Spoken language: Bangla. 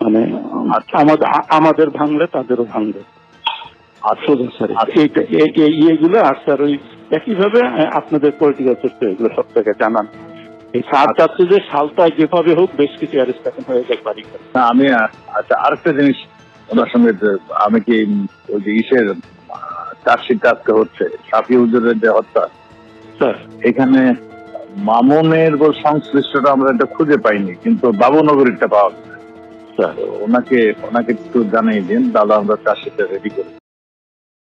মানে আচ্ছা। আমাদের ভাঙলে তাদেরও ভাঙবে। এই এইগুলো আর স্যার ওই একইভাবে আপনাদের পলিটিক্যাল সিস্টেম এগুলো সব থেকে জানান। এই সার চাচ্ছে যে সালটায় যেভাবে হোক বেশ কিছু অ্যারেস্ট হয়ে যায় বাড়ি না আমি আচ্ছা আরেকটা জিনিস ওনার সঙ্গে আমি কি ওই যে ইসের চার্জশিট আজকে হচ্ছে সাফি হুজুরের যে হত্যা এখানে মামুনের সংশ্লিষ্টটা আমরা এটা খুঁজে পাইনি কিন্তু বাবুনগরীরটা পাওয়া গেছে। স্যার ওনাকে ওনাকে একটু জানিয়ে দিন তাহলে আমরা চার্জশিটটা রেডি করি